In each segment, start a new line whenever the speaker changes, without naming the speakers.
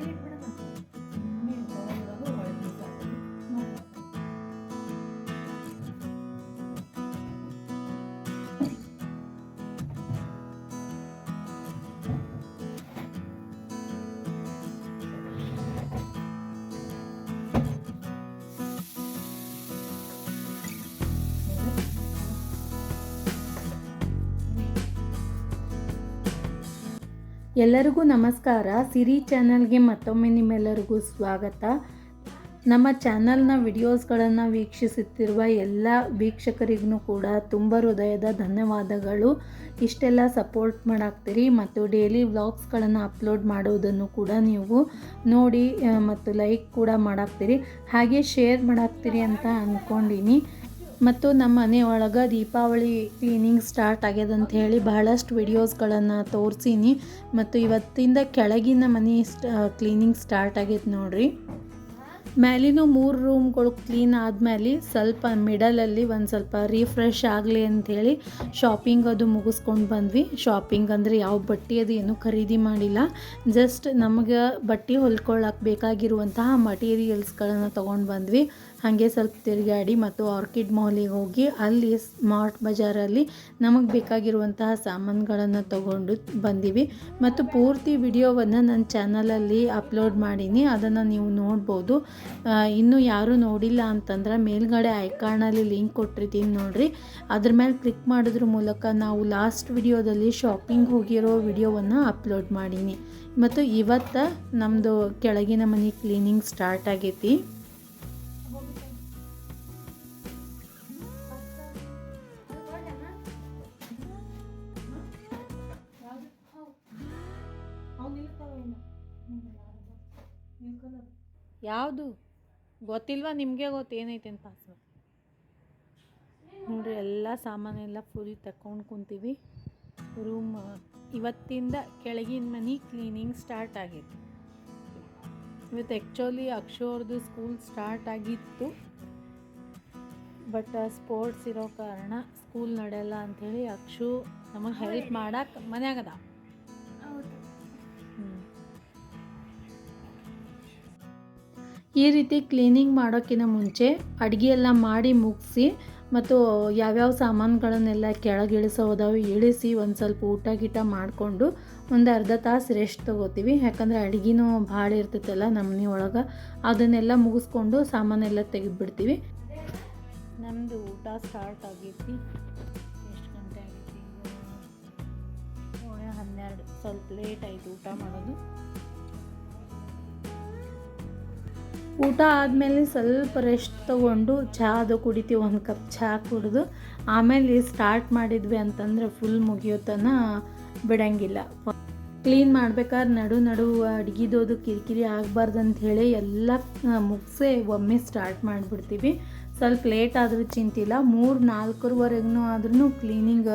need ಎಲ್ಲರಿಗೂ ನಮಸ್ಕಾರ. ಸಿರಿ ಚಾನಲ್ಗೆ ಮತ್ತೊಮ್ಮೆ ನಿಮ್ಮೆಲ್ಲರಿಗೂ ಸ್ವಾಗತ. ನಮ್ಮ ಚಾನಲ್ನ ವಿಡಿಯೋಸ್ಗಳನ್ನು ವೀಕ್ಷಿಸುತ್ತಿರುವ ಎಲ್ಲ ವೀಕ್ಷಕರಿಗೂ ಕೂಡ ತುಂಬ ಹೃದಯದ ಧನ್ಯವಾದಗಳು. ಇಷ್ಟೆಲ್ಲ ಸಪೋರ್ಟ್ ಮಾಡಾಕ್ತೀರಿ ಮತ್ತು ಡೈಲಿ ವ್ಲಾಗ್ಸ್ಗಳನ್ನು ಅಪ್ಲೋಡ್ ಮಾಡೋದನ್ನು ಕೂಡ ನೀವು ನೋಡಿ ಮತ್ತು ಲೈಕ್ ಕೂಡ ಮಾಡಾಕ್ತೀರಿ. ಹಾಗೆ ಶೇರ್ ಮಾಡಾಕ್ತೀರಿ ಅಂತ ಅಂದ್ಕೊಂಡೀನಿ ಮತ್ತು ನಮ್ಮ ಮನೆ ಒಳಗೆ ದೀಪಾವಳಿ ಕ್ಲೀನಿಂಗ್ ಸ್ಟಾರ್ಟ್ ಆಗ್ಯದ ಅಂತ ಹೇಳಿ ಬಹಳಷ್ಟು ವಿಡಿಯೋಸ್ಗಳನ್ನು ತೋರಿಸೀನಿ. ಮತ್ತು ಇವತ್ತಿಂದ ಕೆಳಗಿನ ಮನೆ ಕ್ಲೀನಿಂಗ್ ಸ್ಟಾರ್ಟ್ ಆಗೈತೆ ನೋಡ್ರಿ. ಮೇಲಿನೂ ಮೂರು ರೂಮ್ಗಳು ಕ್ಲೀನ್ ಆದಮೇಲೆ ಸ್ವಲ್ಪ ಮಿಡಲಲ್ಲಿ ಒಂದು ಸ್ವಲ್ಪ ರಿಫ್ರೆಶ್ ಆಗಲಿ ಅಂಥೇಳಿ ಶಾಪಿಂಗ್ ಅದು ಮುಗಿಸ್ಕೊಂಡು ಬಂದ್ವಿ. ಶಾಪಿಂಗ್ ಅಂದರೆ ಯಾವ ಬಟ್ಟೆ ಅದು ಏನೂ ಖರೀದಿ ಮಾಡಿಲ್ಲ. ಜಸ್ಟ್ ನಮಗೆ ಬಟ್ಟೆ ಹೊಲ್ಕೊಳ್ಳೋಕೆ ಬೇಕಾಗಿರುವಂತಹ ಮಟೀರಿಯಲ್ಸ್ಗಳನ್ನು ತೊಗೊಂಡು ಬಂದ್ವಿ. ಹಾಗೆ ಸ್ವಲ್ಪ ತಿರುಗಾಡಿ ಮತ್ತು ಆರ್ಕಿಡ್ ಮಾಲಿಗೆ ಹೋಗಿ ಅಲ್ಲಿ ಸ್ಮಾರ್ಟ್ ಬಜಾರಲ್ಲಿ ನಮಗೆ ಬೇಕಾಗಿರುವಂತಹ ಸಾಮಾನುಗಳನ್ನು ತಗೊಂಡು ಬಂದೀವಿ. ಮತ್ತು ಪೂರ್ತಿ ವಿಡಿಯೋವನ್ನು ನನ್ನ ಚಾನಲಲ್ಲಿ ಅಪ್ಲೋಡ್ ಮಾಡೀನಿ, ಅದನ್ನು ನೀವು ನೋಡ್ಬೋದು. ಇನ್ನೂ ಯಾರೂ ನೋಡಿಲ್ಲ ಅಂತಂದ್ರೆ ಮೇಲ್ಗಡೆ ಐಕಾರ್ನಲ್ಲಿ ಲಿಂಕ್ ಕೊಟ್ಟಿರ್ತೀನಿ ನೋಡಿರಿ. ಅದ್ರ ಮೇಲೆ ಕ್ಲಿಕ್ ಮಾಡಿದ್ರ ಮೂಲಕ ನಾವು ಲಾಸ್ಟ್ ವಿಡಿಯೋದಲ್ಲಿ ಶಾಪಿಂಗ್ ಹೋಗಿರೋ ವಿಡಿಯೋವನ್ನು ಅಪ್ಲೋಡ್ ಮಾಡೀನಿ. ಮತ್ತು ಇವತ್ತು ನಮ್ಮದು ಕೆಳಗಿನ ಮನೆ ಕ್ಲೀನಿಂಗ್ ಸ್ಟಾರ್ಟ್ ಆಗೈತಿ. ಯಾವುದು? ಗೊತ್ತಿಲ್ವಾ? ನಿಮಗೆ ಗೊತ್ತು. ಏನೈತೆ ಅಂತ ಪಾಸ್ವರ್ಡ್ ನೋಡಿರಿ, ಎಲ್ಲ ಸಾಮಾನೆಲ್ಲ ಫುಲ್ ತಕೊಂಡು ಕುಂತೀವಿ. ರೂಮ್ ಇವತ್ತಿಂದ ಕೆಳಗಿನ ಮನೆ ಕ್ಲೀನಿಂಗ್ ಸ್ಟಾರ್ಟ್ ಆಗೈತಿ ಇವತ್ತು ಆ್ಯಕ್ಚುಲಿ ಅಕ್ಷೋರ್ದು ಸ್ಕೂಲ್ ಸ್ಟಾರ್ಟ್ ಆಗಿತ್ತು. ಬಟ್ ಸ್ಪೋರ್ಟ್ಸ್ ಇರೋ ಕಾರಣ ಸ್ಕೂಲ್ ನಡೆಯಲ್ಲ ಅಂಥೇಳಿ ಅಕ್ಷು ನಮಗೆ ಹೆಲ್ಪ್ ಮಾಡಕ್ಕೆ ಮನ್ಯಾಗದ ಈ ರೀತಿ ಕ್ಲೀನಿಂಗ್ ಮಾಡೋಕ್ಕಿಂತ ಮುಂಚೆ ಅಡುಗೆ ಎಲ್ಲ ಮಾಡಿ ಮುಗಿಸಿ ಮತ್ತು ಯಾವ್ಯಾವ ಸಾಮಾನುಗಳನ್ನೆಲ್ಲ ಕೆಳಗೆ ಇಳಿಸೋದಾವು ಇಳಿಸಿ ಒಂದು ಸ್ವಲ್ಪ ಊಟ ಗೀಟ ಮಾಡಿಕೊಂಡು ಒಂದು ಅರ್ಧ ತಾಸು ರೆಸ್ಟ್ ತೊಗೋತೀವಿ. ಯಾಕಂದರೆ ಅಡುಗೆನೂ ಭಾಳ ಇರ್ತೈತಲ್ಲ ನಮ್ಮನೆ ಒಳಗೆ. ಅದನ್ನೆಲ್ಲ ಮುಗಿಸ್ಕೊಂಡು ಸಾಮಾನೆಲ್ಲ ತೆಗೆದುಬಿಡ್ತೀವಿ. ನಮ್ಮದು ಊಟ ಸ್ಟಾರ್ಟ್ ಆಗೈತಿ. ಎಷ್ಟು ಗಂಟೆ ಆಗೈತಿ? ಹನ್ನೆರಡು. ಸ್ವಲ್ಪ ಲೇಟ್ ಆಯಿತು ಊಟ ಮಾಡೋದು. ಊಟ ಆದಮೇಲೆ ಸ್ವಲ್ಪ ರೆಸ್ಟ್ ತೊಗೊಂಡು ಚಹಾ ಅದು ಕುಡಿತೀವಿ, ಒಂದು ಕಪ್ ಚಹಾ ಕುಡಿದು. ಆಮೇಲೆ ಸ್ಟಾರ್ಟ್ ಮಾಡಿದ್ವಿ ಅಂತಂದ್ರೆ ಫುಲ್ ಮುಗಿಯೋತನ ಬಿಡಂಗಿಲ್ಲ. ಕ್ಲೀನ್ ಮಾಡ್ಬೇಕಾದ್ರೆ ನಡು ನಡು ಅಡುಗೆದೋದು ಕಿರಿಕಿರಿ ಆಗಬಾರ್ದು ಹೇಳಿ ಎಲ್ಲ ಮುಗಿಸೇ, ಒಮ್ಮೆ ಸ್ಟಾರ್ಟ್ ಮಾಡಿಬಿಡ್ತೀವಿ. ಸ್ವಲ್ಪ ಲೇಟ್ ಆದರೂ ಚಿಂತಿಲ್ಲ, ಮೂರು ನಾಲ್ಕರವರೆಗೂ ಆದ್ರೂ ಕ್ಲೀನಿಂಗ್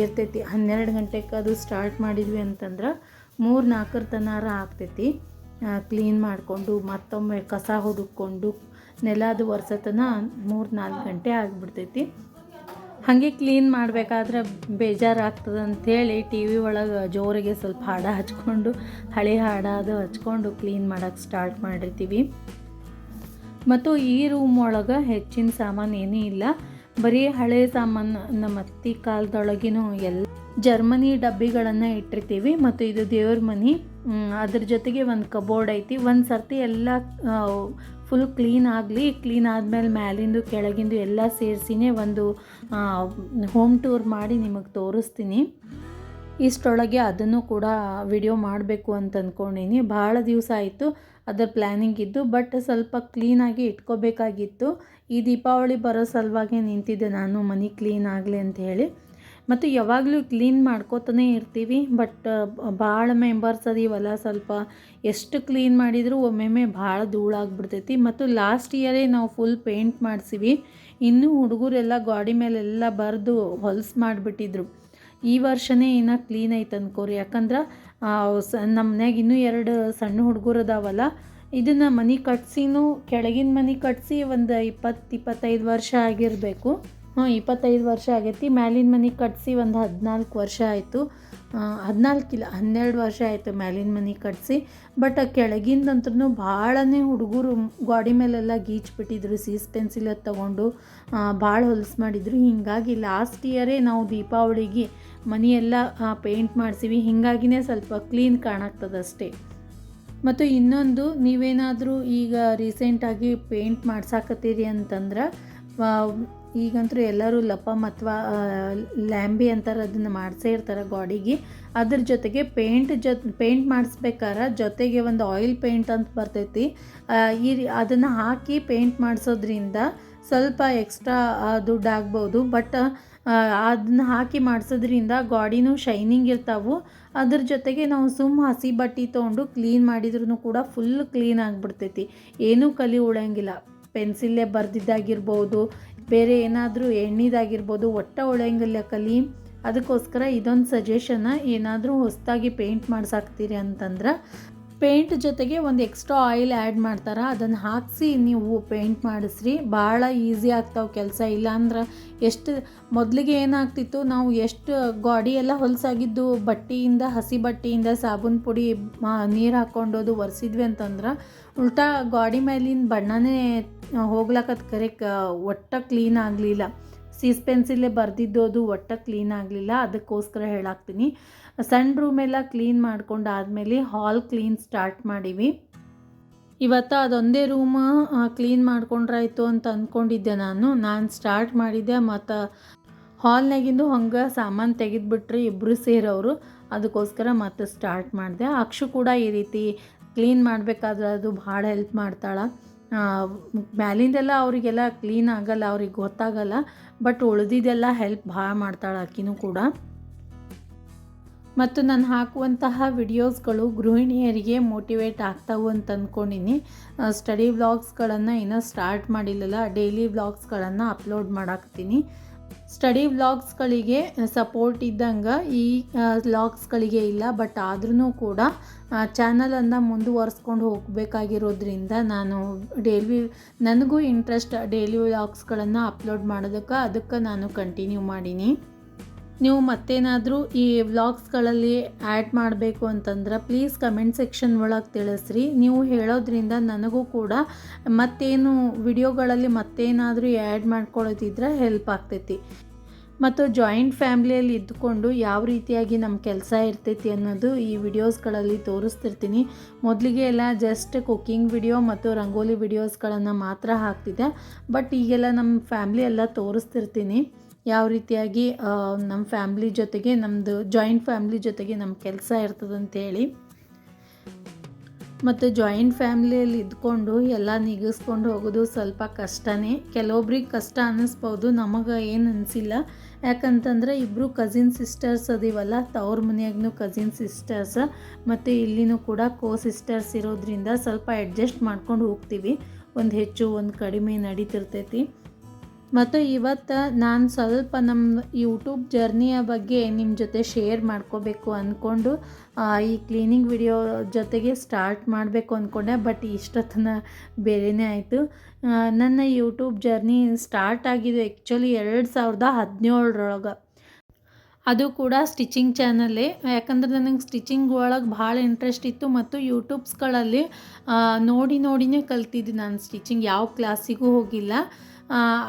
ಇರ್ತೈತಿ. ಹನ್ನೆರಡು ಗಂಟೆಗೆ ಅದು ಸ್ಟಾರ್ಟ್ ಮಾಡಿದ್ವಿ ಅಂತಂದ್ರೆ ಮೂರು ನಾಲ್ಕರ ತನಾರ ಆಗ್ತೈತಿ. ಕ್ಲೀನ್ ಮಾಡಿಕೊಂಡು ಮತ್ತೊಮ್ಮೆ ಕಸ ಹುಡುಕೊಂಡು ನೆಲದ ವರ್ಷತನ ಮೂರು ನಾಲ್ಕು ಗಂಟೆ ಆಗಿಬಿಡ್ತೈತಿ. ಹಾಗೆ ಕ್ಲೀನ್ ಮಾಡಬೇಕಾದ್ರೆ ಬೇಜಾರಾಗ್ತದೆ ಅಂಥೇಳಿ ಟಿ ವಿ ಒಳಗೆ ಜೋರಿಗೆ ಸ್ವಲ್ಪ ಹಾಡ ಹಚ್ಕೊಂಡು, ಹಳೆ ಹಾಡ ಅದು ಹಚ್ಕೊಂಡು ಕ್ಲೀನ್ ಮಾಡೋಕ್ಕೆ ಸ್ಟಾರ್ಟ್ ಮಾಡಿರ್ತೀವಿ. ಮತ್ತು ಈ ರೂಮ್ ಒಳಗೆ ಹೆಚ್ಚಿನ ಸಾಮಾನು ಏನೂ ಇಲ್ಲ. ಬರೀ ಹಳೆ ಸಾಮಾನು ನಮ್ಮ ಅತ್ತಿ ಕಾಲದೊಳಗಿನೂ ಎಲ್ಲ ಜರ್ಮನಿ ಡಬ್ಬಿಗಳನ್ನು ಇಟ್ಟಿರ್ತೀವಿ ಮತ್ತು ಇದು ದೇವ್ರ ಮನೆ. ಅದ್ರ ಜೊತೆಗೆ ಒಂದು ಕಬೋರ್ಡ್ ಐತಿ. ಒಂದು ಸರ್ತಿ ಎಲ್ಲ ಫುಲ್ ಕ್ಲೀನ್ ಆಗಲಿ ಕ್ಲೀನ್ ಆದಮೇಲೆ ಮ್ಯಾಲಿಂದು ಕೆಳಗಿಂದು ಎಲ್ಲ ಸೇರಿಸಿನೇ ಒಂದು ಹೋಮ್ ಟೂರ್ ಮಾಡಿ ನಿಮಗೆ ತೋರಿಸ್ತೀನಿ. ಇಷ್ಟೊಳಗೆ ಅದನ್ನು ಕೂಡ ವಿಡಿಯೋ ಮಾಡಬೇಕು ಅಂತ ಅಂದ್ಕೊಂಡೀನಿ ಭಾಳ ದಿವಸ ಆಯಿತು ಅದರ ಪ್ಲ್ಯಾನಿಂಗ್ ಇದ್ದು ಬಟ್ ಸ್ವಲ್ಪ ಕ್ಲೀನಾಗಿ ಇಟ್ಕೋಬೇಕಾಗಿತ್ತು. ಈ ದೀಪಾವಳಿ ಬರೋ ಸಲುವಾಗಿ ನಿಂತಿದ್ದೆ ನಾನು ಮನೆ ಕ್ಲೀನ್ ಆಗಲಿ ಅಂತ ಹೇಳಿ. ಮತ್ತು ಯಾವಾಗಲೂ ಕ್ಲೀನ್ ಮಾಡ್ಕೋತಾನೆ ಇರ್ತೀವಿ ಬಟ್ ಭಾಳ ಮೆಂಬರ್ಸ್ ಅದೀವಲ್ಲ ಸ್ವಲ್ಪ. ಎಷ್ಟು ಕ್ಲೀನ್ ಮಾಡಿದರೂ ಒಮ್ಮೊಮ್ಮೆ ಭಾಳ ಧೂಳಾಗ್ಬಿಡ್ತೈತಿ ಮತ್ತು ಲಾಸ್ಟ್ ಇಯರೇ ನಾವು ಫುಲ್ ಪೇಂಟ್ ಮಾಡಿಸಿವಿ. ಇನ್ನೂ ಹುಡುಗರೆಲ್ಲ ಗಾಡಿ ಮೇಲೆಲ್ಲ ಬರೆದು ಹೊಲ್ಸು ಮಾಡಿಬಿಟ್ಟಿದ್ರು. ಈ ವರ್ಷನೇ ಇನ್ನೂ ಕ್ಲೀನ್ ಐತೆ ಅನ್ಕೋರಿ. ಯಾಕಂದ್ರೆ ನಮ್ಮ ಮನ್ಯಾಗ ಇನ್ನೂ ಎರಡು ಸಣ್ಣ ಹುಡುಗರು ಅದಾವಲ್ಲ. ಇದನ್ನು ಮನೆ ಕಟ್ಸಿನೂ, ಕೆಳಗಿನ ಮನೆ ಕಟ್ಸಿ ಒಂದು ಇಪ್ಪತ್ತು ಇಪ್ಪತ್ತೈದು ವರ್ಷ ಆಗಿರಬೇಕು. ಹ್ಞೂ, ಇಪ್ಪತ್ತೈದು ವರ್ಷ ಆಗೈತಿ. ಮ್ಯಾಲಿನ ಮನೆ ಕಟ್ಟಿಸಿ ಒಂದು ಹದಿನಾಲ್ಕು ವರ್ಷ ಆಯಿತು. ಹದಿನಾಲ್ಕಿಲ್ಲ ಹನ್ನೆರಡು ವರ್ಷ ಆಯಿತು ಮ್ಯಾಲಿನ ಮನೆ ಕಟ್ಟಿಸಿ ಬಟ್ ಕೆಳಗಿಂದಂತೂ ಭಾಳನೇ ಹುಡುಗರು ಗಾಡಿ ಮೇಲೆಲ್ಲ ಗೀಚ್ಬಿಟ್ಟಿದ್ರು, ಸೀಸ್ ಪೆನ್ಸಿಲ್ ತೊಗೊಂಡು. ಭಾಳ ಹೊಲಸು ಮಾಡಿದ್ರು. ಹೀಗಾಗಿ ಲಾಸ್ಟ್ ಇಯರೇ ನಾವು ದೀಪಾವಳಿಗೆ ಮನೆಯೆಲ್ಲ ಪೇಂಟ್ ಮಾಡಿಸಿವಿ. ಹೀಗಾಗಿನೇ ಸ್ವಲ್ಪ ಕ್ಲೀನ್ ಕಾಣಾಗ್ತದಷ್ಟೇ ಮತ್ತು ಇನ್ನೊಂದು, ನೀವೇನಾದರೂ ಈಗ ರೀಸೆಂಟಾಗಿ ಪೇಂಟ್ ಮಾಡ್ಸಾಕತ್ತೀರಿ ಅಂತಂದ್ರೆ ಈಗಂತೂ ಎಲ್ಲರೂ ಲಪಮ್ ಅಥವಾ ಲ್ಯಾಂಬಿ ಅಂತಾರೆ ಅದನ್ನು ಮಾಡಿಸೇ ಇರ್ತಾರೆ ಗಾಡಿಗೆ. ಅದ್ರ ಜೊತೆಗೆ ಪೇಂಟ್ ಜೊ ಪೇಂಟ್ ಮಾಡಿಸ್ಬೇಕಾರೆ, ಜೊತೆಗೆ ಒಂದು ಆಯಿಲ್ ಪೇಂಟ್ ಅಂತ ಬರ್ತೈತಿ. ಈ ಅದನ್ನು ಹಾಕಿ ಪೇಂಟ್ ಮಾಡಿಸೋದ್ರಿಂದ ಸ್ವಲ್ಪ ಎಕ್ಸ್ಟ್ರಾ ದುಡ್ಡು ಆಗ್ಬೋದು. ಬಟ್ ಅದನ್ನ ಹಾಕಿ ಮಾಡಿಸೋದ್ರಿಂದ ಗಾಡಿನೂ ಶೈನಿಂಗ್ ಇರ್ತಾವು. ಅದ್ರ ಜೊತೆಗೆ ನಾವು ಸುಮ್ಮ ಹಸಿ ಬಟ್ಟೆ ತೊಗೊಂಡು ಕ್ಲೀನ್ ಮಾಡಿದ್ರೂ ಕೂಡ ಫುಲ್ ಕ್ಲೀನ್ ಆಗಿಬಿಡ್ತೈತಿ. ಏನೂ ಕಲಿ ಉಳಂಗಿಲ್ಲ. ಪೆನ್ಸಿಲ್ಲೇ ಬರೆದಿದ್ದಾಗಿರ್ಬೋದು ಬೇರೆ ಏನಾದರೂ ಎಣ್ಣೆದಾಗಿರ್ಬೋದು ಒಟ್ಟ ಉಳಿಯಂಗಿಲ್ಲ ಕಲಿ ಅದಕ್ಕೋಸ್ಕರ ಇದೊಂದು ಸಜೆಷನ್ನ ಏನಾದರೂ ಹೊಸದಾಗಿ ಪೇಂಟ್ ಮಾಡ್ಸಾಕ್ತೀರಿ ಅಂತಂದ್ರೆ ಪೇಂಟ್ ಜೊತೆಗೆ ಒಂದು ಎಕ್ಸ್ಟ್ರಾ ಆಯಿಲ್ ಆ್ಯಡ್ ಮಾಡ್ತಾರೆ. ಅದನ್ನು ಹಾಕಿಸಿ ನೀವು ಪೇಂಟ್ ಮಾಡಿಸ್ರಿ. ಭಾಳ ಈಸಿ ಆಗ್ತಾವೆ ಕೆಲಸ. ಇಲ್ಲಾಂದ್ರೆ ಎಷ್ಟು, ಮೊದಲಿಗೆ ಏನಾಗ್ತಿತ್ತು, ನಾವು ಎಷ್ಟು ಗಾಡಿ ಎಲ್ಲ ಹೊಲಸಾಗಿದ್ದು, ಬಟ್ಟೆಯಿಂದ, ಹಸಿ ಬಟ್ಟೆಯಿಂದ, ಸಾಬೂನು ಪುಡಿ ನೀರು ಹಾಕ್ಕೊಂಡೋದು ಒರೆಸಿದ್ವಿ ಅಂತಂದ್ರೆ, ಉಲ್ಟಾ ಗಾಡಿ ಮೇಲಿನ ಬಣ್ಣನೇ ಹೋಗ್ಲಕ್ಕದು ಕರೆಕ್ ಒಟ್ಟ ಕ್ಲೀನ್ ಆಗಲಿಲ್ಲ. ಸೀಸ್ ಪೆನ್ಸಿಲ್ಲೇ ಅದು ಒಟ್ಟ ಕ್ಲೀನ್ ಆಗಲಿಲ್ಲ. ಅದಕ್ಕೋಸ್ಕರ ಹೇಳಾಕ್ತೀನಿ. ಸಣ್ಣ ರೂಮೆಲ್ಲ ಕ್ಲೀನ್ ಮಾಡ್ಕೊಂಡಾದ್ಮೇಲೆ ಹಾಲ್ ಕ್ಲೀನ್ ಸ್ಟಾರ್ಟ್ ಮಾಡೀವಿ. ಇವತ್ತು ಅದೊಂದೇ ರೂಮ್ ಕ್ಲೀನ್ ಮಾಡ್ಕೊಂಡ್ರಾಯ್ತು ಅಂತ ಅಂದ್ಕೊಂಡಿದ್ದೆ ನಾನು. ನಾನು ಸ್ಟಾರ್ಟ್ ಮಾಡಿದ್ದೆ, ಮತ್ತು ಹಾಲ್ನಾಗಿಂದು ಹಂಗೆ ಸಾಮಾನು ತೆಗೆದುಬಿಟ್ರಿ ಇಬ್ಬರು ಸೇರೋರು ಅದಕ್ಕೋಸ್ಕರ ಮತ್ತೆ ಸ್ಟಾರ್ಟ್ ಮಾಡಿದೆ. ಅಕ್ಷು ಕೂಡ ಈ ರೀತಿ ಕ್ಲೀನ್ ಮಾಡಬೇಕಾದ್ರೆ ಅದು ಭಾಳ ಹೆಲ್ಪ್ ಮಾಡ್ತಾಳೆ. ಮ್ಯಾಲಿಂದೆಲ್ಲ ಅವರಿಗೆಲ್ಲ ಕ್ಲೀನ್ ಆಗಲ್ಲ, ಅವ್ರಿಗೆ ಗೊತ್ತಾಗಲ್ಲ ಬಟ್ ಉಳಿದಿದ್ದೆಲ್ಲ ಹೆಲ್ಪ್ ಭಾಳ ಮಾಡ್ತಾಳೆ ಆಕಿನೂ ಕೂಡ. ಮತ್ತು ನಾನು ಹಾಕುವಂತಹ ವಿಡಿಯೋಸ್ಗಳು ಗೃಹಿಣಿಯರಿಗೆ ಮೋಟಿವೇಟ್ ಆಗ್ತಾವು ಅಂತ ಅಂದ್ಕೊಂಡಿನಿ ಸ್ಟಡಿ ವ್ಲಾಗ್ಸ್ಗಳನ್ನು ಇನ್ನೂ ಸ್ಟಾರ್ಟ್ ಮಾಡಿಲ್ಲಲ್ಲ, ಡೈಲಿ ವ್ಲಾಗ್ಸ್ಗಳನ್ನು ಅಪ್ಲೋಡ್ ಮಾಡಾಕ್ತೀನಿ. ಸ್ಟಡಿ ವ್ಲಾಗ್ಸ್ಗಳಿಗೆ ಸಪೋರ್ಟ್ ಇದ್ದಂಗೆ ಈ ವ್ಲಾಗ್ಸ್ಗಳಿಗೆ ಇಲ್ಲ, ಬಟ್ ಆದ್ರೂ ಕೂಡ ಚಾನಲನ್ನು ಮುಂದುವರ್ಸ್ಕೊಂಡು ಹೋಗಬೇಕಾಗಿರೋದ್ರಿಂದ ನಾನು ಡೈಲಿ, ನನಗೂ ಇಂಟ್ರೆಸ್ಟ್ ಡೈಲಿ ವ್ಲಾಗ್ಸ್ಗಳನ್ನು ಅಪ್ಲೋಡ್ ಮಾಡೋದಕ್ಕೆ ಅದಕ್ಕೆ ನಾನು ಕಂಟಿನ್ಯೂ ಮಾಡೀನಿ. ನೀವು ಮತ್ತೇನಾದರೂ ಈ ವ್ಲಾಗ್ಸ್ಗಳಲ್ಲಿ ಆ್ಯಡ್ ಮಾಡಬೇಕು ಅಂತಂದ್ರೆ ಪ್ಲೀಸ್ ಕಮೆಂಟ್ ಸೆಕ್ಷನ್ ಒಳಗೆ ತಿಳಿಸ್ರಿ. ನೀವು ಹೇಳೋದ್ರಿಂದ ನನಗೂ ಕೂಡ ಮತ್ತೇನು ವಿಡಿಯೋಗಳಲ್ಲಿ ಮತ್ತೇನಾದರೂ ಆ್ಯಡ್ ಮಾಡ್ಕೊಳ್ಳೋದಿದ್ರೆ ಹೆಲ್ಪ್ ಆಗ್ತೈತಿ. ಮತ್ತು ಜಾಯಿಂಟ್ ಫ್ಯಾಮ್ಲಿಯಲ್ಲಿ ಇದ್ದುಕೊಂಡು ಯಾವ ರೀತಿಯಾಗಿ ನಮ್ಮ ಕೆಲಸ ಇರ್ತೈತಿ ಅನ್ನೋದು ಈ ವಿಡಿಯೋಸ್ಗಳಲ್ಲಿ ತೋರಿಸ್ತಿರ್ತೀನಿ. ಮೊದಲಿಗೆ ಎಲ್ಲ ಜಸ್ಟ್ ಕುಕ್ಕಿಂಗ್ ವಿಡಿಯೋ ಮತ್ತು ರಂಗೋಲಿ ವಿಡಿಯೋಸ್ಗಳನ್ನು ಮಾತ್ರ ಹಾಕ್ತಿದ್ದೆ. ಬಟ್ ಈಗೆಲ್ಲ ನಮ್ಮ ಫ್ಯಾಮ್ಲಿ ಎಲ್ಲ ತೋರಿಸ್ತಿರ್ತೀನಿ. ಯಾವ ರೀತಿಯಾಗಿ ನಮ್ಮ ಫ್ಯಾಮ್ಲಿ ಜೊತೆಗೆ ನಮ್ಮದು ಜಾಯಿಂಟ್ ಫ್ಯಾಮ್ಲಿ ಜೊತೆಗೆ ನಮ್ಮ ಕೆಲಸ ಇರ್ತದಂತೇಳಿ. ಮತ್ತು ಜಾಯಿಂಟ್ ಫ್ಯಾಮ್ಲಿಯಲ್ಲಿ ಇದ್ಕೊಂಡು ಎಲ್ಲ ನಿಗಿಸ್ಕೊಂಡು ಹೋಗೋದು ಸ್ವಲ್ಪ ಕಷ್ಟನೇ. ಕೆಲವೊಬ್ರಿಗೆ ಕಷ್ಟ ಅನ್ನಿಸ್ಬೋದು, ನಮಗೆ ಏನು ಅನಿಸಿಲ್ಲ. ಯಾಕಂತಂದರೆ ಇಬ್ಬರು ಕಸಿನ್ ಸಿಸ್ಟರ್ಸ್ ಅದೀವಲ್ಲ, ತವ್ರ ಮನೆಯಾಗೂ ಕಸಿನ್ ಸಿಸ್ಟರ್ಸ್ ಮತ್ತು ಇಲ್ಲಿನೂ ಕೂಡ ಕೋ ಸಿಸ್ಟರ್ಸ್ ಇರೋದ್ರಿಂದ ಸ್ವಲ್ಪ ಅಡ್ಜಸ್ಟ್ ಮಾಡ್ಕೊಂಡು ಹೋಗ್ತೀವಿ. ಒಂದು ಹೆಚ್ಚು, ಒಂದು ಕಡಿಮೆ ನಡೀತಿರ್ತೈತಿ. ಮತ್ತು ಇವತ್ತು ನಾನು ಸ್ವಲ್ಪ ನಮ್ಮ ಯೂಟ್ಯೂಬ್ ಜರ್ನಿಯ ಬಗ್ಗೆ ನಿಮ್ಮ ಜೊತೆ ಶೇರ್ ಮಾಡ್ಕೋಬೇಕು ಅಂದ್ಕೊಂಡು ಈ ಕ್ಲೀನಿಂಗ್ ವಿಡಿಯೋ ಜೊತೆಗೆ ಸ್ಟಾರ್ಟ್ ಮಾಡಬೇಕು ಅಂದ್ಕೊಂಡೆ ಬಟ್ ಇಷ್ಟೊತ್ತನ ಬೇರೆಯೇ ಆಯಿತು. ನನ್ನ ಯೂಟ್ಯೂಬ್ ಜರ್ನಿ ಸ್ಟಾರ್ಟ್ ಆಗಿದೆ ಆ್ಯಕ್ಚುಲಿ ಎರಡು ಸಾವಿರದ ಹದಿನೇಳರೊಳಗೆ. ಅದು ಕೂಡ ಸ್ಟಿಚಿಂಗ್ ಚಾನಲ್ಲೇ ಯಾಕಂದ್ರೆ ನನಗೆ ಸ್ಟಿಚಿಂಗ್ ಒಳಗೆ ಭಾಳ ಇಂಟ್ರೆಸ್ಟ್ ಇತ್ತು ಮತ್ತು ಯೂಟ್ಯೂಬ್ಸ್ಗಳಲ್ಲಿ ನೋಡಿ, ನೋಡಿನೇ ಕಲ್ತಿದ್ದೆ ನಾನು ಸ್ಟಿಚಿಂಗ್ ಯಾವ ಕ್ಲಾಸಿಗೂ ಹೋಗಿಲ್ಲ.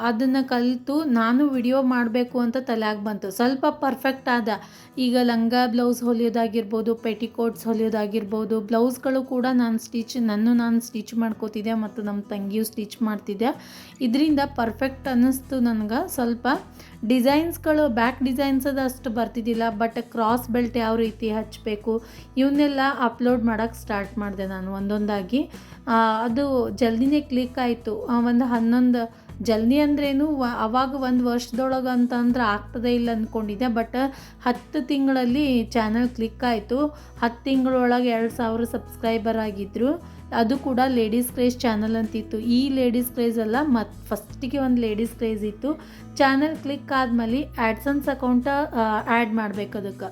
ಅದನ್ನು ಕಲಿತು ನಾನು ವಿಡಿಯೋ ಮಾಡಬೇಕು ಅಂತ ತಲೆಯಾಗಿ ಬಂತು. ಸ್ವಲ್ಪ ಪರ್ಫೆಕ್ಟ್ ಆದ. ಈಗ ಲಂಗ ಬ್ಲೌಸ್ ಹೊಲಿಯೋದಾಗಿರ್ಬೋದು, ಪೆಟಿಕೋಟ್ಸ್ ಹೊಲಿಯೋದಾಗಿರ್ಬೋದು, ಬ್ಲೌಸ್ಗಳು ಕೂಡ ನಾನು ಸ್ಟಿಚ್ ನನ್ನ ನಾನು ಸ್ಟಿಚ್ ಮಾಡ್ಕೋತಿದ್ದೆ ಮತ್ತು ನಮ್ಮ ತಂಗಿಯು ಸ್ಟಿಚ್ ಮಾಡ್ತಿದ್ದೆ. ಇದರಿಂದ ಪರ್ಫೆಕ್ಟ್ ಅನ್ನಿಸ್ತು ನನಗೆ. ಸ್ವಲ್ಪ ಡಿಸೈನ್ಸ್ಗಳು ಬ್ಯಾಕ್ ಡಿಸೈನ್ಸ್ ಅದು ಅಷ್ಟು ಬರ್ತಿದ್ದಿಲ್ಲ. ಬಟ್ ಕ್ರಾಸ್ ಬೆಲ್ಟ್ ಯಾವ ರೀತಿ ಹಚ್ಚಬೇಕು ಇವನ್ನೆಲ್ಲ ಅಪ್ಲೋಡ್ ಮಾಡೋಕ್ಕೆ ಸ್ಟಾರ್ಟ್ ಮಾಡಿದೆ ನಾನು ಒಂದೊಂದಾಗಿ. ಅದು ಜಲ್ದಿನೇ ಕ್ಲಿಕ್ ಆಯಿತು. ಒಂದು ಹನ್ನೊಂದು ಜಲ್ದಿ ಅಂದ್ರೇನು, ವ, ಅವಾಗ ಒಂದು ವರ್ಷದೊಳಗೆ ಅಂತಂದ್ರೆ ಆಗ್ತದೆ ಇಲ್ಲ ಅಂದ್ಕೊಂಡಿದ್ದೆ ಬಟ್ ಹತ್ತು ತಿಂಗಳಲ್ಲಿ ಚಾನಲ್ ಕ್ಲಿಕ್ ಆಯಿತು. ಹತ್ತು ತಿಂಗಳೊಳಗೆ ಎರಡು ಸಾವಿರ ಸಬ್ಸ್ಕ್ರೈಬರ್ ಆಗಿದ್ದರು ಅದು ಕೂಡ ಲೇಡೀಸ್ ಕ್ರೇಜ್ ಚಾನಲ್ ಅಂತಿತ್ತು. ಈ ಲೇಡೀಸ್ ಕ್ರೇಜ್ ಅಲ್ಲ ಮತ್ತು ಫಸ್ಟಿಗೆ ಒಂದು ಲೇಡೀಸ್ ಕ್ರೇಜ್ ಇತ್ತು. ಚಾನಲ್ ಕ್ಲಿಕ್ ಆದಮೇಲೆ ಆ್ಯಡ್ಸನ್ಸ್ ಅಕೌಂಟ ಆ್ಯಡ್ ಮಾಡ್ಬೇಕು ಅದಕ್ಕೆ.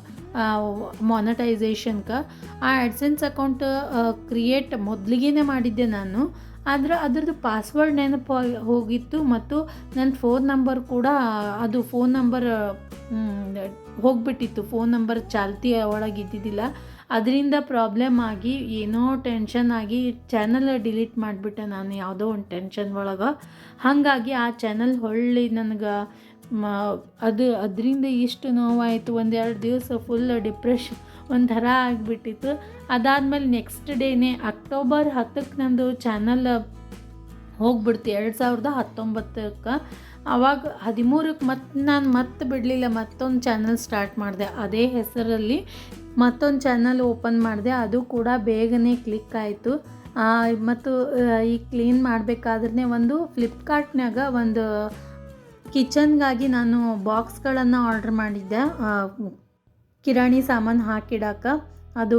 ಮೊನಟೈಸೇಷನ್ಗೆ ಆ ಆ್ಯಡ್ಸೆನ್ಸ್ ಅಕೌಂಟ್ ಕ್ರಿಯೇಟ್ ಮೊದಲಿಗೆ ಮಾಡಿದ್ದೆ ನಾನು. ಆದರೆ ಅದರದ್ದು ಪಾಸ್ವರ್ಡ್ ನೆನಪು ಹೋಗಿತ್ತು ಮತ್ತು ನನ್ನ ಫೋನ್ ನಂಬರ್ ಕೂಡ ಅದು ಫೋನ್ ನಂಬರ್ ಹೋಗ್ಬಿಟ್ಟಿತ್ತು. ಫೋನ್ ನಂಬರ್ ಚಾಲ್ತಿ ಒಳಗೆ ಇದ್ದಿದ್ದಿಲ್ಲ. ಅದರಿಂದ ಪ್ರಾಬ್ಲಮ್ ಆಗಿ ಏನೋ ಟೆನ್ಷನ್ ಆಗಿ ಚಾನಲ್ ಡಿಲೀಟ್ ಮಾಡಿಬಿಟ್ಟೆ ನಾನು ಯಾವುದೋ ಒಂದು ಟೆನ್ಷನ್ ಒಳಗೆ. ಹಾಗಾಗಿ ಆ ಚಾನಲ್ ಹೊಳ್ಳಿ ನನಗೆ ಅದು, ಅದರಿಂದ ಇಷ್ಟು ನೋವಾಯಿತು. ಒಂದೆರಡು ದಿವಸ ಫುಲ್ ಡಿಪ್ರೆಷನ್ ಒಂಥರ ಆಗಿಬಿಟ್ಟಿತ್ತು. ಅದಾದಮೇಲೆ ನೆಕ್ಸ್ಟ್ ಡೇನೇ ಅಕ್ಟೋಬರ್ ಹತ್ತಕ್ಕೆ ನಂದು ಚಾನಲ್ ಹೋಗ್ಬಿಡ್ತು ಎರಡು ಸಾವಿರದ ಹತ್ತೊಂಬತ್ತಕ್ಕೆ. ಆವಾಗ ಹದಿಮೂರಕ್ಕೆ ಮತ್ತೆ ನಾನು ಮತ್ತೆ ಬಿಡಲಿಲ್ಲ, ಮತ್ತೊಂದು ಚಾನಲ್ ಸ್ಟಾರ್ಟ್ ಮಾಡಿದೆ. ಅದೇ ಹೆಸರಲ್ಲಿ ಮತ್ತೊಂದು ಚಾನಲ್ ಓಪನ್ ಮಾಡಿದೆ. ಅದು ಕೂಡ ಬೇಗನೆ ಕ್ಲಿಕ್ ಆಯಿತು. ಮತ್ತು ಈ ಕ್ಲೀನ್ ಮಾಡಬೇಕಾದ್ರೆ ಒಂದು ಫ್ಲಿಪ್ಕಾರ್ಟ್ನಾಗ ಒಂದು ಕಿಚನ್ಗಾಗಿ ನಾನು ಬಾಕ್ಸ್ಗಳನ್ನು ಆರ್ಡ್ರ್ ಮಾಡಿದ್ದೆ. ಕಿರಾಣಿ ಸಾಮಾನು ಹಾಕಿಡಾಕ ಅದು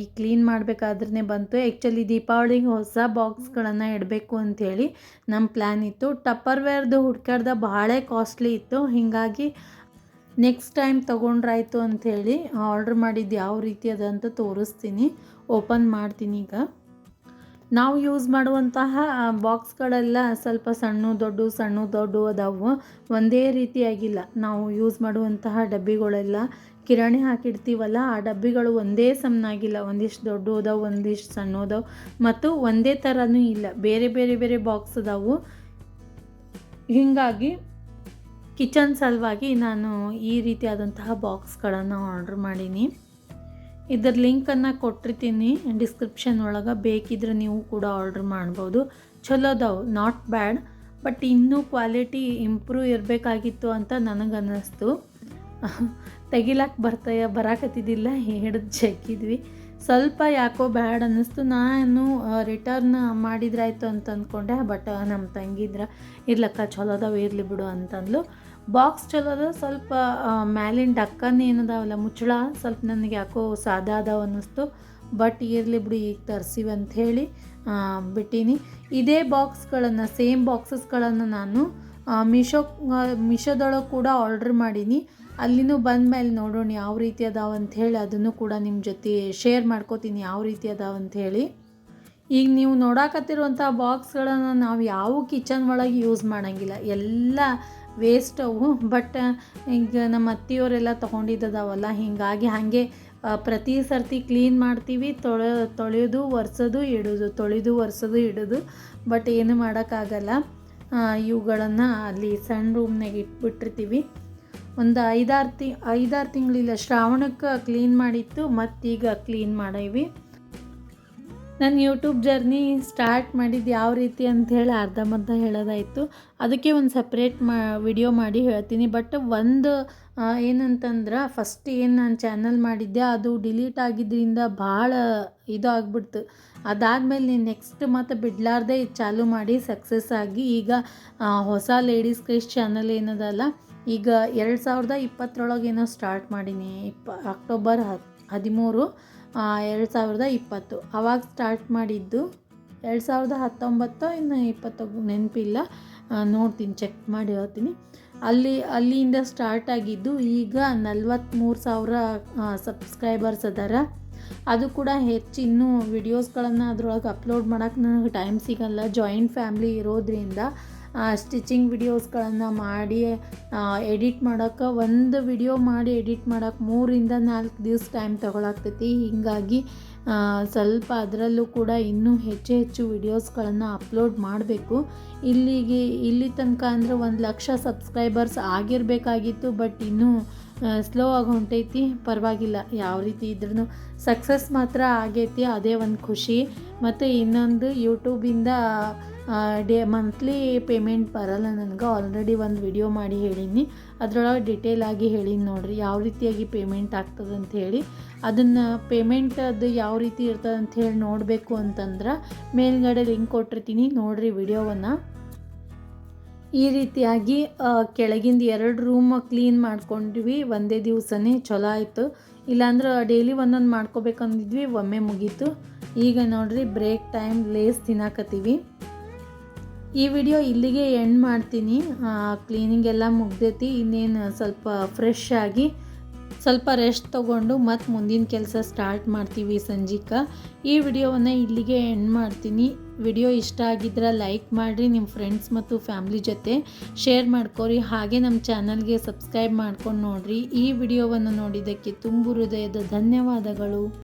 ಈ ಕ್ಲೀನ್ ಮಾಡಬೇಕಾದ್ರೆ ಬಂತು. ಆ್ಯಕ್ಚುಲಿ ದೀಪಾವಳಿಗೆ ಹೊಸ ಬಾಕ್ಸ್ಗಳನ್ನು ಇಡಬೇಕು ಅಂಥೇಳಿ ನಮ್ಮ ಪ್ಲ್ಯಾನ್ ಇತ್ತು. ಟಪ್ಪರ್ವೇರ್ದು ಹುಡ್ಕಾಡ್ದ ಭಾಳ ಕಾಸ್ಟ್ಲಿ ಇತ್ತು. ಹೀಗಾಗಿ ನೆಕ್ಸ್ಟ್ ಟೈಮ್ ತೊಗೊಂಡ್ರಾಯ್ತು ಅಂಥೇಳಿ ಆರ್ಡ್ರ್ ಮಾಡಿದ್ದು ಯಾವ ರೀತಿ ಅದಂತ ತೋರಿಸ್ತೀನಿ. ಓಪನ್ ಮಾಡ್ತೀನಿ ಈಗ. ನಾವು ಯೂಸ್ ಮಾಡುವಂತಹ ಬಾಕ್ಸ್ಗಳೆಲ್ಲ ಸ್ವಲ್ಪ ಸಣ್ಣ ದೊಡ್ಡ ಸಣ್ಣ ದೊಡ್ಡ ಅದಾವು. ಒಂದೇ ರೀತಿಯಾಗಿಲ್ಲ. ನಾವು ಯೂಸ್ ಮಾಡುವಂತಹ ಡಬ್ಬಿಗಳೆಲ್ಲ ಕಿರಾಣಿ ಹಾಕಿಡ್ತೀವಲ್ಲ, ಆ ಡಬ್ಬಿಗಳು ಒಂದೇ ಸಮನಾಗಿಲ್ಲ. ಒಂದಿಷ್ಟು ದೊಡ್ಡ ಅದಾವು ಒಂದಿಷ್ಟು ಸಣ್ಣ ಅದಾವು ಮತ್ತು ಒಂದೇ ಥರನೂ ಇಲ್ಲ. ಬೇರೆ ಬೇರೆ ಬೇರೆ ಬಾಕ್ಸ್ ಅದಾವು. ಹೀಗಾಗಿ ಕಿಚನ್ ಸಲುವಾಗಿ ನಾನು ಈ ರೀತಿಯಾದಂತಹ ಬಾಕ್ಸ್ಗಳನ್ನು ಆರ್ಡ್ರ್ ಮಾಡೀನಿ. ಇದರ ಲಿಂಕನ್ನು ಕೊಟ್ಟಿರ್ತೀನಿ. ಡಿಸ್ಕ್ರಿಪ್ಷನ್ ಒಳಗೆ ಬೇಕಿದ್ರೆ ನೀವು ಕೂಡ ಆರ್ಡ್ರ್ ಮಾಡ್ಬೋದು. ಚಲೋ ಅದಾವು ನಾಟ್ ಬ್ಯಾಡ್. ಬಟ್ ಇನ್ನೂ ಕ್ವಾಲಿಟಿ ಇಂಪ್ರೂವ್ ಇರಬೇಕಾಗಿತ್ತು ಅಂತ ನನಗೆ ಅನ್ನಿಸ್ತು ತೆಗಿಲಕ್ಕೆ ಬರ್ತಾ ಬರಾಕತ್ತಿದ್ದಿಲ್ಲ ಹಿಡಿದು ಜಗ್ಗಿದ್ವಿ. ಸ್ವಲ್ಪ ಯಾಕೋ ಬ್ಯಾಡ್ ಅನ್ನಿಸ್ತು. ನಾನು ರಿಟರ್ನ್ ಮಾಡಿದ್ರಾಯ್ತು ಅಂತ ಅಂದ್ಕೊಂಡೆ ಬಟ್ ನಮ್ಮ ತಂಗಿದ್ರ, ಇರ್ಲಕ್ಕ ಚಲೋ ಅದಾವ ಇರಲಿ ಬಿಡು ಅಂತಂದ್ಲು. ಬಾಕ್ಸ್ ಚಲೋ ಅದ ಸ್ವಲ್ಪ ಮ್ಯಾಲಿನ ಡಕ್ಕನ್ ಏನದಾವಲ್ಲ, ಮುಚ್ಚಳ, ಸ್ವಲ್ಪ ನನಗೆ ಯಾಕೋ ಸಾದಾ ಅದಾವ ಅನ್ನಿಸ್ತು. ಬಟ್ ಇರಲಿ ಬಿಡು, ಈಗ ತರಿಸಿವಿ ಅಂಥೇಳಿ ಬಿಟ್ಟೀನಿ. ಇದೇ ಬಾಕ್ಸ್ಗಳನ್ನು ಸೇಮ್ ಬಾಕ್ಸಸ್ಗಳನ್ನು ನಾನು ಮೀಶೋ ಮೀಶೋದೊಳಗೆ ಕೂಡ ಆರ್ಡ್ರ್ ಮಾಡೀನಿ. ಅಲ್ಲಿನೂ ಬಂದ ಮೇಲೆ ನೋಡೋಣ ಯಾವ ರೀತಿ ಅದಾವ ಅಂಥೇಳಿ ಅದನ್ನು ಕೂಡ ನಿಮ್ಮ ಜೊತೆ ಶೇರ್ ಮಾಡ್ಕೋತೀನಿ ಯಾವ ರೀತಿ ಅದಾವ ಅಂಥೇಳಿ ಈಗ ನೀವು ನೋಡಾಕತ್ತಿರುವಂಥ ಬಾಕ್ಸ್ಗಳನ್ನು ನಾವು ಯಾವ ಕಿಚನ್ ಒಳಗೆ ಯೂಸ್ ಮಾಡೋಂಗಿಲ್ಲ. ಎಲ್ಲ ವೇಸ್ಟ್ ಅವು. ಬಟ್ ಈಗ ನಮ್ಮ ಅತ್ತಿಯವರೆಲ್ಲ ತೊಗೊಂಡಿದ್ದದಾವಲ್ಲ. ಹೀಗಾಗಿ ಹಾಗೆ ಪ್ರತಿ ಸರ್ತಿ ಕ್ಲೀನ್ ಮಾಡ್ತೀವಿ. ತೊಳೆ ತೊಳೆಯೋದು ಒರೆಸೋದು, ಇಡೋದು. ತೊಳೆದು, ಒರೆಸೋದು, ಇಡೋದು. ಬಟ್ ಏನು ಮಾಡೋಕ್ಕಾಗಲ್ಲ. ಇವುಗಳನ್ನು ಅಲ್ಲಿ ಸಣ್ಣ ರೂಮ್ನಾಗ ಇಟ್ಬಿಟ್ಟಿರ್ತೀವಿ. ಒಂದು ಐದಾರು ತಿ, ಐದಾರು ತಿಂಗಳಿಲ್ಲ ಶ್ರಾವಣಕ್ಕೆ ಕ್ಲೀನ್ ಮಾಡಿತ್ತು, ಮತ್ತೀಗ ಕ್ಲೀನ್ ಮಾಡೀವಿ. ನನ್ನ ಯೂಟ್ಯೂಬ್ ಜರ್ನಿ ಸ್ಟಾರ್ಟ್ ಮಾಡಿದ್ದು ಯಾವ ರೀತಿ ಅಂತ ಹೇಳಿ ಅರ್ಧಂಬರ್ಧ ಹೇಳೋದಾಯಿತು. ಅದಕ್ಕೆ ಒಂದು ಸಪ್ರೇಟ್ ಮಾ ವಿಡಿಯೋ ಮಾಡಿ ಹೇಳ್ತೀನಿ. ಬಟ್ ಒಂದು ಏನಂತಂದ್ರೆ ಫಸ್ಟ್ ಏನು ನಾನು ಚಾನಲ್ ಮಾಡಿದ್ದೆ, ಅದು ಡಿಲೀಟ್ ಆಗಿದ್ದರಿಂದ ಭಾಳ ಇದು ಆಗ್ಬಿಡ್ತು. ಅದಾದಮೇಲೆ ನೆಕ್ಸ್ಟ್ ಮತ್ತು ಬಿಡಲಾರ್ದೆ ಚಾಲು ಮಾಡಿ ಸಕ್ಸಸ್ ಆಗಿ ಈಗ ಹೊಸ ಲೇಡೀಸ್ ಕ್ರೇಸ್ ಚಾನಲ್ ಏನದಲ್ಲ ಈಗ ಎರಡು ಸಾವಿರದ ಇಪ್ಪತ್ತರೊಳಗೆ ಏನೋ ಸ್ಟಾರ್ಟ್ ಮಾಡೀನಿ. ಇಪ್ಪ ಅಕ್ಟೋಬರ್ ಹತ್ ಹದಿಮೂರು ಎರಡು ಸಾವಿರದ ಇಪ್ಪತ್ತು. ಆವಾಗ ಸ್ಟಾರ್ಟ್ ಮಾಡಿದ್ದು ಎರಡು ಸಾವಿರದ ಹತ್ತೊಂಬತ್ತು ಇನ್ನು ಇಪ್ಪತ್ತು, ನೆನಪಿಲ್ಲ. ನೋಡ್ತೀನಿ ಚೆಕ್ ಮಾಡಿ ಹೇಳ್ತೀನಿ. ಅಲ್ಲಿ ಅಲ್ಲಿಂದ ಸ್ಟಾರ್ಟ್ ಆಗಿದ್ದು ಈಗ ನಲ್ವತ್ತ್ಮೂರು ಸಾವಿರ ಸಬ್ಸ್ಕ್ರೈಬರ್ಸ್ ಅದಾರ. ಅದು ಕೂಡ ಹೆಚ್ಚು ಇನ್ನೂ ವಿಡಿಯೋಸ್ಗಳನ್ನು ಅದ್ರೊಳಗೆ ಅಪ್ಲೋಡ್ ಮಾಡೋಕ್ಕೆ ನನಗೆ ಟೈಮ್ ಸಿಗಲ್ಲ. ಜಾಯಿಂಟ್ ಫ್ಯಾಮ್ಲಿ ಇರೋದ್ರಿಂದ ಸ್ಟಿಚಿಂಗ್ ವಿಡಿಯೋಸ್ಗಳನ್ನು ಮಾಡಿ ಎಡಿಟ್ ಮಾಡೋಕ್ಕೆ ಒಂದು ವಿಡಿಯೋ ಮಾಡಿ ಎಡಿಟ್ ಮಾಡೋಕ್ಕೆ ಮೂರಿಂದ ನಾಲ್ಕು ದಿವಸ ಟೈಮ್ ತೊಗೊಳಾಗ್ತೈತಿ. ಹೀಗಾಗಿ ಸ್ವಲ್ಪ ಅದರಲ್ಲೂ ಕೂಡ ಇನ್ನೂ ಹೆಚ್ಚು ಹೆಚ್ಚು ವಿಡಿಯೋಸ್ಗಳನ್ನು ಅಪ್ಲೋಡ್ ಮಾಡಬೇಕು. ಇಲ್ಲಿಗೆ, ಇಲ್ಲಿ ತನಕ ಅಂದರೆ ಒಂದು ಲಕ್ಷ ಸಬ್ಸ್ಕ್ರೈಬರ್ಸ್ ಆಗಿರಬೇಕಾಗಿತ್ತು, ಬಟ್ ಇನ್ನೂ ಸ್ಲೋ ಆಗಿ ಹೊಂಟೈತಿ, ಪರವಾಗಿಲ್ಲ. ಯಾವ ರೀತಿ ಇದ್ರೂ ಸಕ್ಸಸ್ ಮಾತ್ರ ಆಗೈತಿ, ಅದೇ ಒಂದು ಖುಷಿ. ಮತ್ತು ಇನ್ನೊಂದು ಯೂಟ್ಯೂಬಿಂದ ಡೇ ಮಂತ್ಲಿ ಪೇಮೆಂಟ್ ಬರಲ್ಲ ನನಗೆ. ಆಲ್ರೆಡಿ ಒಂದು ವಿಡಿಯೋ ಮಾಡಿ ಹೇಳೀನಿ. ಅದರೊಳಗೆ ಡಿಟೇಲ್ ಆಗಿ ಹೇಳೀನಿ ನೋಡಿರಿ, ಯಾವ ರೀತಿಯಾಗಿ ಪೇಮೆಂಟ್ ಆಗ್ತದೆ ಅಂತ ಹೇಳಿ. ಅದನ್ನು ಪೇಮೆಂಟ್ ಅದು ಯಾವ ರೀತಿ ಇರ್ತದೆ ಅಂತ ಹೇಳಿ ನೋಡಬೇಕು ಅಂತಂದ್ರೆ ಮೇಲ್ಗಡೆ ಲಿಂಕ್ ಕೊಟ್ಟಿರ್ತೀನಿ. ನೋಡಿರಿ ವಿಡಿಯೋವನ್ನು ಈ ರೀತಿಯಾಗಿ ಕೆಳಗಿಂದ ಎರಡು ರೂಮ್ ಕ್ಲೀನ್ ಮಾಡ್ಕೊಂಡ್ವಿ. ಒಂದೇ ದಿವಸನೇ ಚಲೋ ಆಯಿತು. ಇಲ್ಲಾಂದ್ರೆ ಡೈಲಿ ಒಂದೊಂದು ಮಾಡ್ಕೋಬೇಕಂದಿದ್ವಿ, ಒಮ್ಮೆ ಮುಗೀತು. ಈಗ ನೋಡ್ರಿ ಬ್ರೇಕ್ ಟೈಮ್ ಲೇಸ್ ತಿನ್ನಾಕತ್ತೀವಿ. ಈ ವಿಡಿಯೋ ಇಲ್ಲಿಗೆ ಎಂಡ್ ಮಾಡ್ತೀನಿ. ಕ್ಲೀನಿಂಗ್ ಎಲ್ಲ ಮುಗ್ದೈತಿ. ಇನ್ನೇನು ಸ್ವಲ್ಪ ಫ್ರೆಶ್ ಆಗಿ, ಸ್ವಲ್ಪ ರೆಸ್ಟ್ ತೊಗೊಂಡು ಮತ್ತು ಮುಂದಿನ ಕೆಲಸ ಸ್ಟಾರ್ಟ್ ಮಾಡ್ತೀವಿ ಸಂಜೀಕ. ಈ ವಿಡಿಯೋವನ್ನು ಇಲ್ಲಿಗೆ ಎಂಡ್ ಮಾಡ್ತೀನಿ. ವಿಡಿಯೋ ಇಷ್ಟ ಆಗಿದ್ರೆ ಲೈಕ್ ಮಾಡಿರಿ ನಿಮ್ಮ ಫ್ರೆಂಡ್ಸ್ ಮತ್ತು ಫ್ಯಾಮ್ಲಿ ಜೊತೆ ಶೇರ್ ಮಾಡ್ಕೊರಿ. ಹಾಗೆ ನಮ್ಮ ಚಾನಲ್ಗೆ ಸಬ್ಸ್ಕ್ರೈಬ್ ಮಾಡ್ಕೊಂಡು ನೋಡಿರಿ. ಈ ವಿಡಿಯೋವನ್ನು ನೋಡಿದ್ದಕ್ಕೆ ತುಂಬು ಹೃದಯದ ಧನ್ಯವಾದಗಳು.